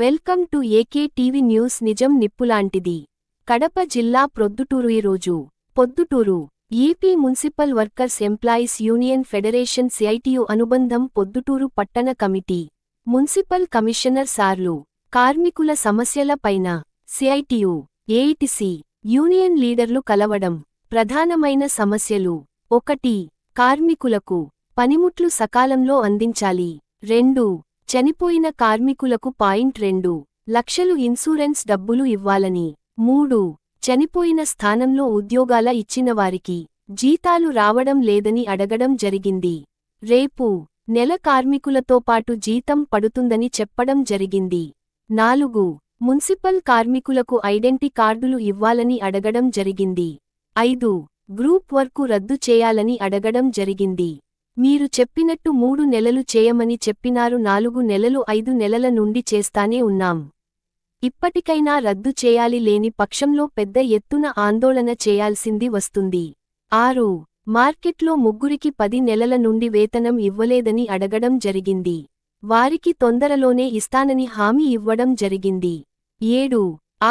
Welcome to AK TV news నిజం నిప్పులాంటిది. కడప జిల్లా ప్రొద్దుటూరు ఈరోజు Proddatur. AP municipal workers employees union federation CITU అనుబంధం పొద్దుటూరు పట్టణ కమిటీ. మున్సిపల్ కమిషనర్ సార్లు. కార్మికుల సమస్యల పైన సిఐటియు ఏఐటిసి యూనియన్ లీడర్లు కలవడం ప్రధానమైన సమస్యలు. ఒకటి. కార్మికులకు పనిముట్లు సకాలంలో అందించాలి. రెండు. చనిపోయిన కార్మికులకు పాయింట్ రెండు లక్షలు ఇన్సూరెన్స్ డబ్బులు ఇవ్వాలని. మూడు చనిపోయిన స్థానంలో ఉద్యోగాల ఇచ్చినవారికి జీతాలు రావడం లేదని అడగడం జరిగింది. రేపు నెల కార్మికులతో పాటు జీతం పడుతుందని చెప్పడం జరిగింది. నాలుగు మున్సిపల్ కార్మికులకు ఐడెంటి కార్డులు ఇవ్వాలని అడగడం జరిగింది. ఐదు గ్రూప్ వర్కు రద్దు చేయాలని అడగడం జరిగింది. మీరు చెప్పినట్టు మూడు నెలలు చేయమని చెప్పినారు నాలుగు నెలలు ఐదు నెలల నుండి చేస్తానే ఉన్నాం. ఇప్పటికైనా రద్దు చేయాలి లేని పక్షంలో పెద్ద ఎత్తున ఆందోళన చేయాల్సింది వస్తుంది. ఆరు మార్కెట్లో ముగ్గురికి పది నెలల నుండి వేతనం ఇవ్వలేదని అడగడం జరిగింది. వారికి తొందరలోనే ఇస్తానని హామీ ఇవ్వడం జరిగింది. ఏడు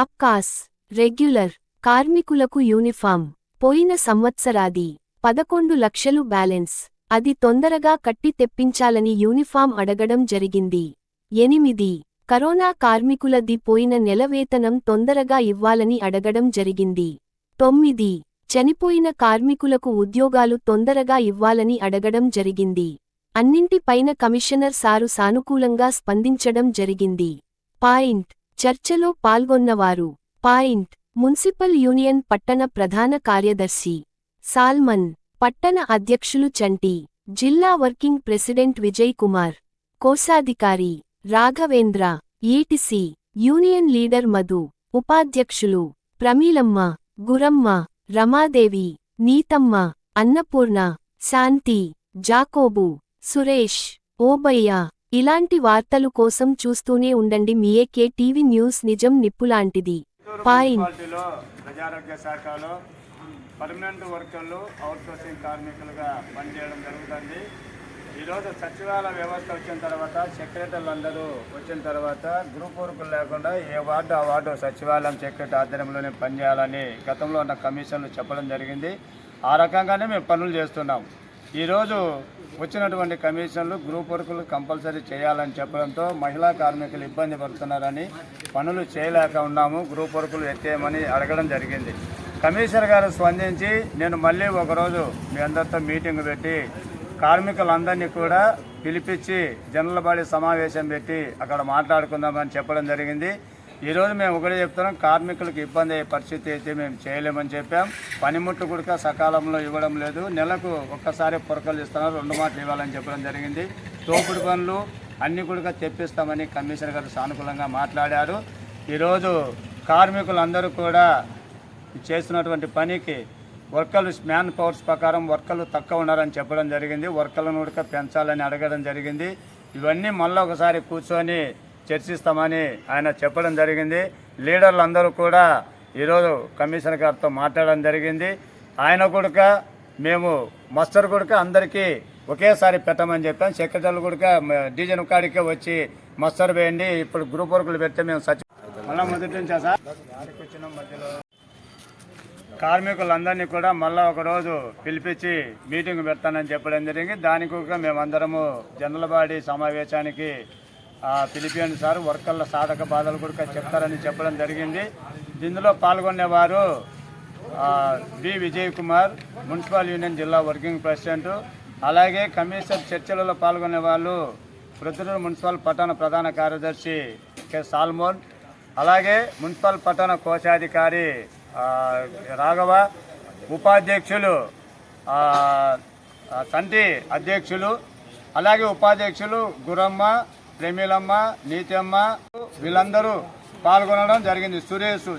ఆప్కాస్ రెగ్యులర్ కార్మికులకు యూనిఫామ్ పోయిన సంవత్సరాది పదకొండు లక్షలు బ్యాలెన్స్. అది తొందరగా కట్టి తెప్పించాలని యూనిఫామ్ అడగడం జరిగింది. ఎనిమిది. కరోనా కార్మికులది పోయిన నెలవేతనం తొందరగా ఇవ్వాలని అడగడం జరిగింది. తొమ్మిది. చనిపోయిన కార్మికులకు ఉద్యోగాలు తొందరగా ఇవ్వాలని అడగడం జరిగింది. అన్నింటిపైన కమిషనర్ సారు సానుకూలంగా స్పందించడం జరిగింది. పాయింట్. చర్చలో పాల్గొన్నవారు. పాయింట్. మున్సిపల్ యూనియన్ పట్టణ ప్రధాన కార్యదర్శి. సాల్మన్. పట్టణ అధ్యక్షులు చంటి జిల్లా వర్కింగ్ ప్రెసిడెంట్ విజయ్ కుమార్ కోశాధికారి Raghavendra ETC union leader Madhu ఉపాధ్యక్షులు ప్రమీలమ్మ గురమ్మ రమాదేవి నీతమ్మ అన్నపూర్ణ శాంతి జాకోబు సురేష్ ఓబయ్య. ఇలాంటి వార్తలు కోసం చూస్తూనే ఉండండి మీఏకే టీవీ న్యూస్ నిజం నిప్పులాంటిది. పాయింట్. ప్రజారోగ్య శాఖలో పర్మనెంట్ వర్కర్లు అవుట్సోర్సింగ్ కార్మికులుగా పనిచేయడం జరుగుతుంది. ఈరోజు సచివాలయ వ్యవస్థ వచ్చిన తర్వాత సెక్రటరీలు అందరూ వచ్చిన తర్వాత గ్రూప్ వర్కులు లేకుండా ఏ వార్డు ఆ వార్డు సచివాలయం సెక్రటరీ ఆధ్వర్యంలోనే పనిచేయాలని గతంలో ఉన్న కమిషన్లు చెప్పడం జరిగింది. ఆ రకంగానే మేము పనులు చేస్తున్నాం. ఈరోజు వచ్చినటువంటి కమిషన్లు గ్రూప్ వర్కులు కంపల్సరీ చేయాలని చెప్పడంతో మహిళా కార్మికులు ఇబ్బంది పడుతున్నారని పనులు చేయలేక ఉన్నాము. గ్రూప్ వర్కులు ఎత్తేయమని అడగడం జరిగింది. కమిషనర్ గారు స్పందించి నేను మళ్ళీ ఒకరోజు మీ అందరితో మీటింగ్ పెట్టి కార్మికులందరినీ కూడా పిలిపించి జనరల్ బాడీ సమావేశం పెట్టి అక్కడ మాట్లాడుకుందామని చెప్పడం జరిగింది. ఈరోజు మేము ఒకటే చెప్తున్నాం కార్మికులకు ఇబ్బంది అయ్యే పరిస్థితి అయితే మేము చేయలేమని చెప్పాం. పనిముట్లు కూడా సకాలంలో ఇవ్వడం లేదు. నెలకు ఒక్కసారి పొరకలు ఇస్తున్నారు రెండు మాటలు ఇవ్వాలని చెప్పడం జరిగింది. తోపుడు పనులు అన్ని కూడా తెప్పిస్తామని కమిషనర్ గారు సానుకూలంగా మాట్లాడారు. ఈరోజు కార్మికులందరూ కూడా చేస్తున్నటువంటి పనికి వర్కర్లు మ్యాన్ పవర్స్ ప్రకారం వర్కర్లు తక్కువ ఉన్నారని చెప్పడం జరిగింది. వర్కర్లను కూడా పెంచాలని అడగడం జరిగింది. ఇవన్నీ మళ్ళీ ఒకసారి కూర్చొని చర్చిస్తామని ఆయన చెప్పడం జరిగింది. లీడర్లు అందరూ కూడా ఈరోజు కమిషనర్ గారితో మాట్లాడడం జరిగింది. ఆయన కూడా మేము మస్టర్ కూడా అందరికీ ఒకేసారి పెట్టమని చెప్పాం. సెక్రటరీలు కూడా డిజైన్ కాడికే వచ్చి మస్టర్ వేయండి. ఇప్పుడు గ్రూప్ వర్కులు పెడితే మేము సచి మళ్ళీ మొదటి నుంచా సార్? వచ్చిన మధ్యలో కార్మికులందరినీ కూడా మళ్ళీ ఒకరోజు పిలిపించి మీటింగ్ పెడతానని చెప్పడం జరిగింది. దానికి కూడా మేమందరము జనరల్ సమావేశానికి పిలిపియండి సార్. వర్కర్ల సాధక బాధలు కూడా చెప్తారని చెప్పడం జరిగింది. దీనిలో పాల్గొనేవారు B. Vijay Kumar municipal union జిల్లా వర్కింగ్ ప్రెసిడెంట్. అలాగే కమిషనర్ చర్చలలో పాల్గొనే వాళ్ళు ప్రొద్దుటూరు మున్సిపల్ పట్టణ ప్రధాన కార్యదర్శి కె. సాల్మోన్. అలాగే మున్సిపల్ పట్టణ కోశాధికారి రాఘవ ఉపాధ్యక్షులు తంటి అధ్యక్షులు అలాగే ఉపాధ్యక్షులు గురమ్మ ప్రేమిలమ్మ నీతమ్మ వీళ్ళందరూ పాల్గొనడం జరిగింది. సురేష్